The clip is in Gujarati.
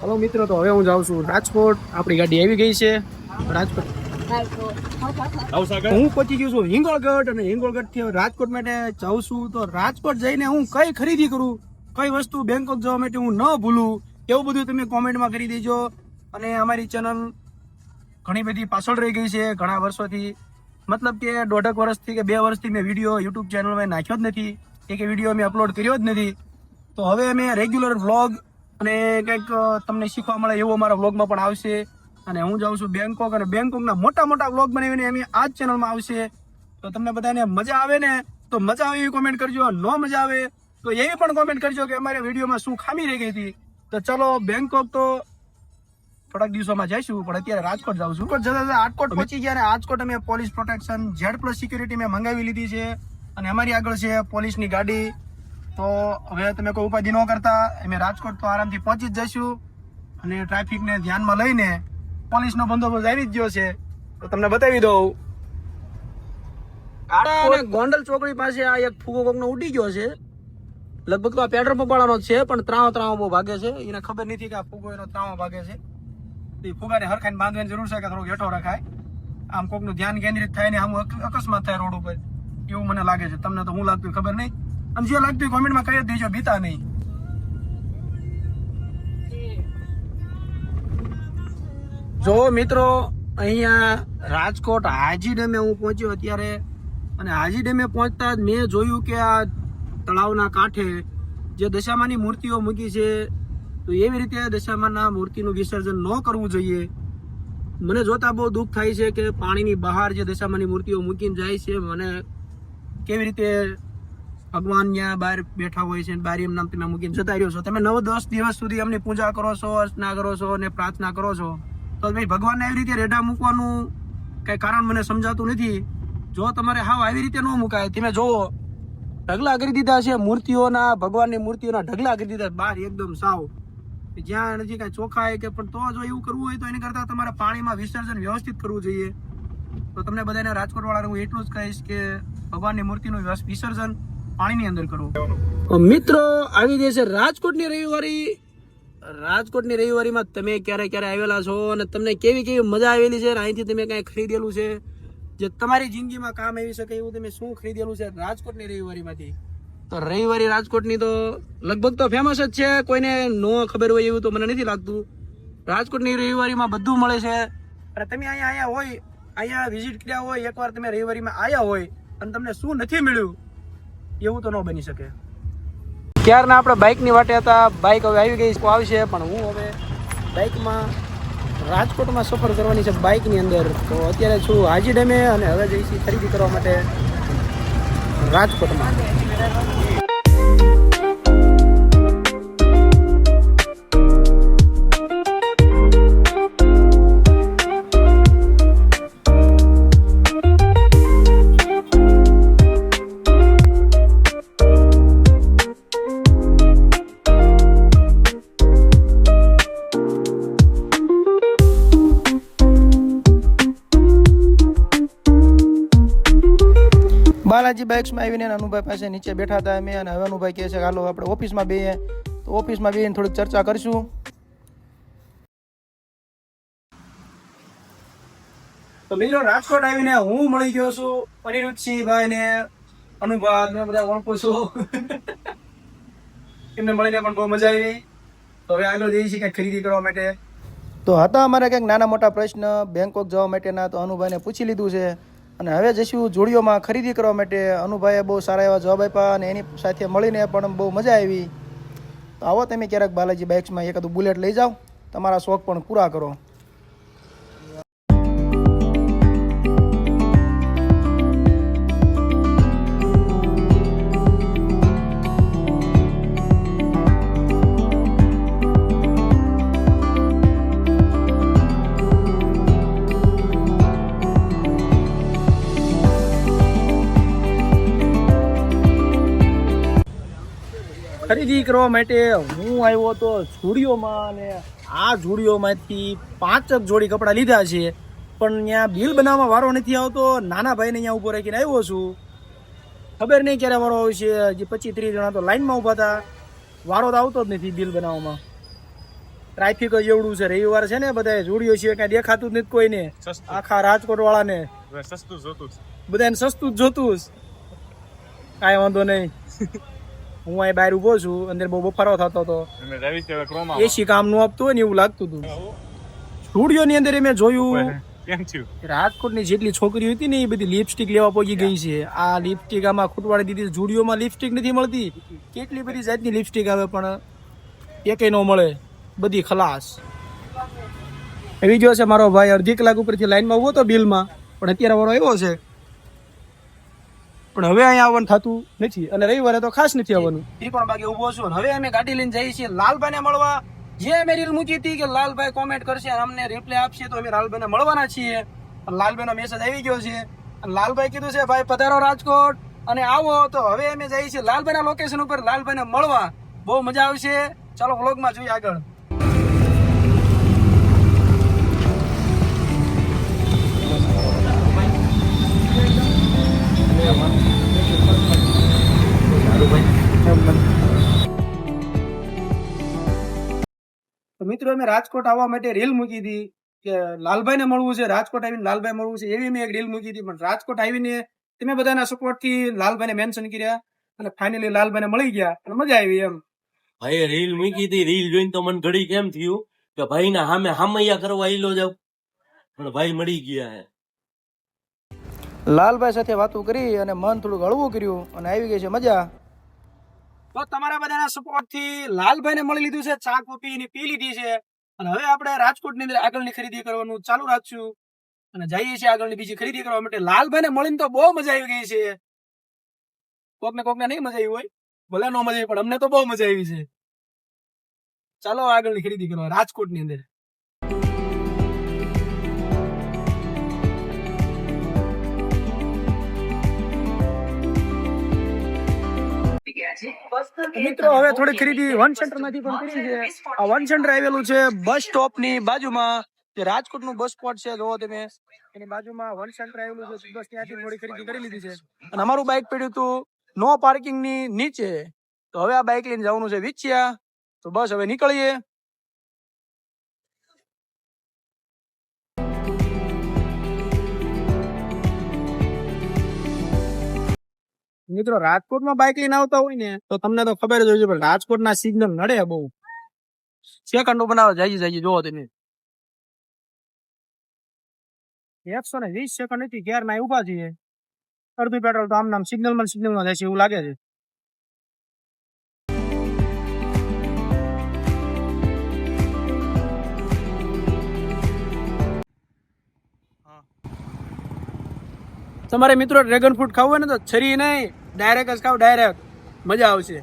હલો મિત્રો, તો હવે હું જાઉં છું રાજકોટ. આપણી ગાડી આવી ગઈ છે રાજકોટ. હું પહોંચી ગયો છું હિંગોળગઢ અને હિંગોળગઢથી રાજકોટ માટે જાઉં છું. તો રાજકોટ જઈને હું કઈ ખરીદી કરું? કઈ વસ્તુ બેંકોક જવા માટે હું ન ભૂલું? એવું બધું તમે કોમેન્ટમાં કરી દેજો. અને અમારી ચેનલ ઘણી બધી પાછળ રહી ગઈ છે, ઘણા વર્ષોથી. મતલબ કે દોઢક વર્ષથી કે બે વર્ષથી મેં વીડિયો યુટ્યુબ ચેનલમાં નાખ્યો જ નથી. એક વીડિયો મેં અપલોડ કર્યો જ નથી. તો હવે અમે રેગ્યુલર વ્લોગ અને કંઈક તમને શીખવા મળે એવું અમારા વ્લોગમાં પણ આવશે. અને હું જાઉં છું બેંકોક અને બેંકોકના મોટા મોટા વ્લોગ બનાવીને અમે આ જ ચેનલમાં આવશે. તો તમને બધાને મજા આવે ને તો મજા આવે એવી કોમેન્ટ કરજો. ન મજા આવે તો એવી પણ કોમેન્ટ કરજો કે અમારા વિડીયોમાં શું ખામી રહી ગઈ હતી. તો ચલો બેંકોક તો થોડાક દિવસોમાં જઈશું પણ અત્યારે રાજકોટ જાઉં છું. જતા જતા રાજકોટ પહોંચી ગયા રાજકોટ અમે police protection Z plus security મેં મંગાવી લીધી છે. અને અમારી આગળ છે પોલીસની ગાડી. તો હવે તમે કોઈ ઉપાધિ ન કરતા અમે રાજકોટ તો આરામથી પહોંચી જ જઈશું. અને ટ્રાફિકને ધ્યાનમાં લઈને પોલીસનો બંદોબસ્ત આવી જ ગયો છે. તો તમને બતાવી દઉં. અને ગોંડલ ચોકડી પાસે આ એક ફૂગો કોકનો ઉડી ગયો છે. લગભગ તો આ પેટ્રોલ પંપ વાળાનો જ છે પણ ત્રાવો ત્રાવો બહુ ભાગે છે. એને ખબર નથી કે આ ફૂગો એનો ત્રાવો ભાગે છે. એ ફૂગાને હરખાઈને બાંધવાની જરૂર છે કે થોડોક હેઠો રખાય. આમ કોકનું ધ્યાન કેન્દ્રિત થાય ને આમ અક- અકસ્માત થાય રોડ ઉપર. એવું મને લાગે છે. તમને તો હું લાગતું ખબર નહીં. અને જે લાગતું કોમેન્ટમાં કહી દેજો, બીતા નહીં. જો મિત્રો, અહીંયા રાજકોટ હાજી ડેમે હું પહોંચ્યો અત્યારે. અને હાજી ડેમે પહોંચતા જ મેં જોયું કે આ તળાવના કાંઠે જે દશામાની મૂર્તિઓ મૂકી છે, તો એવી રીતે દશામાના મૂર્તિનું વિસર્જન ન કરવું જોઈએ. મને જોતા બહુ દુઃખ થાય છે કે પાણીની બહાર જે દશામાની મૂર્તિઓ મૂકીને જાય છે, મને કેવી રીતે ભગવાન ત્યાં બહાર બેઠા હોય છે બારી એમ નામ તમે મૂકીને જતા રહ્યો છો? તમે નવ દસ દિવસ સુધી એમની પૂજા કરો છો, અર્ચના કરો છો અને પ્રાર્થના કરો છો. તો ભાઈ ભગવાનને એવી રીતે રેઢા મૂકવાનું કઈ કારણ મને સમજાતું નથી. જો તમારે હાવ આવી રીતે ન મુકાય, તમે જોવો ઢગલા કરી દીધા છે મૂર્તિઓના, ભગવાનની મૂર્તિઓના ઢગલા કરી દીધા બહાર એકદમ સાવ. જ્યાં નથી કાંઈ ચોખાય કે પણ તો જો એવું કરવું હોય તો એની કરતાં તમારે પાણીમાં વિસર્જન વ્યવસ્થિત કરવું જોઈએ. તો તમને બધાને રાજકોટ વાળાને હું એટલું જ કહીશ કે ભગવાનની મૂર્તિનું વિસર્જન પાણીની અંદર કરવું. મિત્રો, આવી જશે રાજકોટની રવિવારી. રાજકોટની રવિવારીમાં તમે ક્યારે ક્યારે આવેલા છો અને તમને કેવી કેવી મજા આવેલી છે? અહીંથી તમે કાંઈ ખરીદેલું છે? જે તમારી જિંદગીમાં કામ આવી શકે એવું તમે શું ખરીદેલું છે રાજકોટની રવિવારીમાંથી? તો રવિવારી રાજકોટની તો લગભગ તો ફેમસ જ છે. કોઈને નો ખબર હોય એવું તો મને નથી લાગતું. રાજકોટની રવિવારીમાં બધું મળે છે. અને તમે અહીંયા અહીંયા હોય અહીંયા વિઝિટ કર્યા હોય, એકવાર તમે રવિવારીમાં આવ્યા હોય અને તમને શું નથી મળ્યું, એવું તો ન બની શકે. ક્યારના આપણે બાઇકની વાટે હતા, બાઇક હવે આવી ગઈ આવશે, પણ હું હવે બાઇકમાં રાજકોટમાં સફર કરવાની છે બાઇકની અંદર. તો અત્યારે છું હાજી ડેમે અને હવે જઈશ ખરીદી કરવા માટે રાજકોટમાં. બાલાજી બાઇક્સમાં આવીને અનુભાઈ પાસે નીચે બેઠા હતા અમે અને હવે અનુભાઈ કહે છે કે હાલો આપણે ઓફિસમાં બેહીએ. તો ઓફિસમાં બેહીને થોડીક ચર્ચા કરીશું. તો મિત્રો રાજકોટ આવીને હું મળી ગયો છું અનિરુદ્ધસિંહભાઈ ને અનુભા ને બધા ઓળખું છું. એમને મળીને પણ બહુ મજા આવી. તો હવે આગળ જઈએ છીએ કંઈક ખરીદી કરવા માટે. તો હતા અમારે કંઈક નાના મોટા પ્રશ્ન બેંકોક જવા માટેના તો અનુભાઈને પૂછી લીધું છે. અને હવે જઈશું જોડીઓમાં ખરીદી કરવા માટે અનુભાઈએ બહુ સારા એવા જવાબ આપ્યા અને એની સાથે મળીને પણ બહુ મજા આવી. તો આવો તમે ક્યારેક બાલાજી બાઇક્સમાં એકાદું બુલેટ લઈ જાઓ. તમારા શોખ પણ પૂરા કરો. ખરીદી કરવા માટે હું આવ્યો તો ઝુડીઓમાં અને આ ઝુડીઓમાંથી પાંચ જ જોડી કપડાં લીધા છે. પણ ત્યાં બિલ બનાવવા વારો નથી આવતો. નાના ભાઈને અહીંયા ઊભો રાખીને આવ્યો છું. ખબર નહીં ક્યારે વારો આવશે. હજી પચીસ ત્રીસ જણા તો લાઇનમાં ઊભા હતા. વારો તો આવતો જ નથી બિલ બનાવવામાં. ટ્રાફિક જ એવડું છે. રવિવાર છે ને બધા જોડીઓ છે કઈ દેખાતું જ નથી કોઈને. આખા રાજકોટ વાળાને સસ્તું જોતું બધાને સસ્તું જ જોતું જ. કાંઈ વાંધો નહીં. હું અહીં બહાર ઊભો છું અંદર બહુ બફારો થતો હતો. એસી કામનું આપતું હોય ને એવું લાગતું હતું. સ્ટુડિયો ની અંદર મેં જોયું. રાજકોટની જેટલી છોકરીઓ હતી ને એ બધી લિપસ્ટિક લેવા પહોંચી ગઈ છે. આ લિપસ્ટિક આમાં ખૂટવાડી દીધી જુડિયોમાં લિપસ્ટિક નથી મળતી. કેટલી બધી જાતની લિપસ્ટિક આવે પણ એકેય ન મળે. બધી ખલાસ. એવી જો છે મારો ભાઈ અડધી કલાક ઉપરથી લાઈનમાં ઊભો હતો બિલમાં પણ અત્યારે વાળો આવ્યો છે. પણ હવે અહીંયા આવવાનું થતું નથી અને રવિવારે તો ખાસ નથી આવવાનું. પણ બાકી ઊભો છું. હવે અમે ગાડી લઈને જઈએ છીએ લાલભાઈને મળવા. જે અમે રીલ મૂકી હતી કે લાલભાઈ કોમેન્ટ કરશે અમને રિપ્લાય આપશે, તો અમે લાલભાઈને મળવાના છીએ. લાલભાઈનો મેસેજ આવી ગયો છે. લાલભાઈ કીધું છે, ભાઈ, પધારો રાજકોટ. અને આવો, તો હવે અમે જઈએ છીએ લાલભાઈના લોકેશન ઉપર લાલભાઈને મળવા. બહુ મજા આવશે. ચાલો વ્લોગમાં જોઈએ આગળ. તો મિત્રો અમે રાજકોટ આવવા માટે રીલ મૂકી હતી કે લાલભાઈને મળવું છે રાજકોટ આવીને લાલભાઈ મળવું છે એવી મેં એક રીલ મૂકી હતી પણ રાજકોટ આવીને તમે બધાના સપોર્ટથી લાલભાઈને મેન્શન કર્યા અને ફાઇનલી લાલભાઈને મળી ગયા અને મજા આવી એમ. ભાઈ રીલ મૂકી હતી રીલ જોઈને તો મને ઘડી કેમ થયું કે ભાઈ ના સામે હામૈયા કરવા ઈલો જાવ? પણ ભાઈ મળી ગયા હે. લાલભાઈ સાથે વાતો કરી અને મન થોડું હળવું કર્યું અને આવી ગઈ છે મજા. તો તમારા બધાના સપોર્ટથી લાલભાઈને મળી લીધું છે, ચા ની પી લીધી છે. અને હવે આપણે રાજકોટની અંદર આગળની ખરીદી કરવાનું ચાલુ રાખશું. અને જઈએ છીએ આગળની બીજી ખરીદી કરવા માટે. લાલભાઈને મળીને તો બહુ મજા આવી ગઈ છે. કોકને કોકને નહીં મજા આવી હોય, ભલે ન મજા આવી પણ અમને તો બહુ મજા આવી છે. ચાલો આગળની ખરીદી કરવા, રાજકોટની અંદર. મિત્રો, હવે થોડી ખરીદી વન સેન્ટરમાંથી પણ કરી છે. આ વન સેન્ટર આવેલું છે બસ સ્ટોપની બાજુમાં. જે રાજકોટનું બસ સ્પોટ છે, જોવો તમે. એની બાજુમાં વન સેન્ટર આવેલું છે. બસ ત્યાંથી થોડી ખરીદી કરી લીધી છે. અને અમારું બાઇક પડ્યું હતું નો પાર્કિંગની નીચે. તો હવે આ બાઇક લઈને જવાનું છે વિછિયા. તો બસ હવે નીકળીએ. મિત્રો રાજકોટમાં બાઇક લઈને આવતા હોય ને તો તમને તો ખબર જ હોય છે પણ રાજકોટના સિગ્નલ નડે બહુ. સેકન્ડ બનાવો જાય જાય જોવો તમે. એકસો ને વીસ સેકન્ડ હતી ગેર ના ઊભા છીએ. અડધું પેટ્રોલ તો આમ નામ સિગ્નલમાં સિગ્નલમાં જાય છે એવું લાગે છે. તમારે મિત્રો ડ્રેગન ફ્રૂટ ખાવું હોય ને તો છરી નહીં. ડાયરેક્ટ જ ખાવ ડાયરેક્ટ મજા આવશે.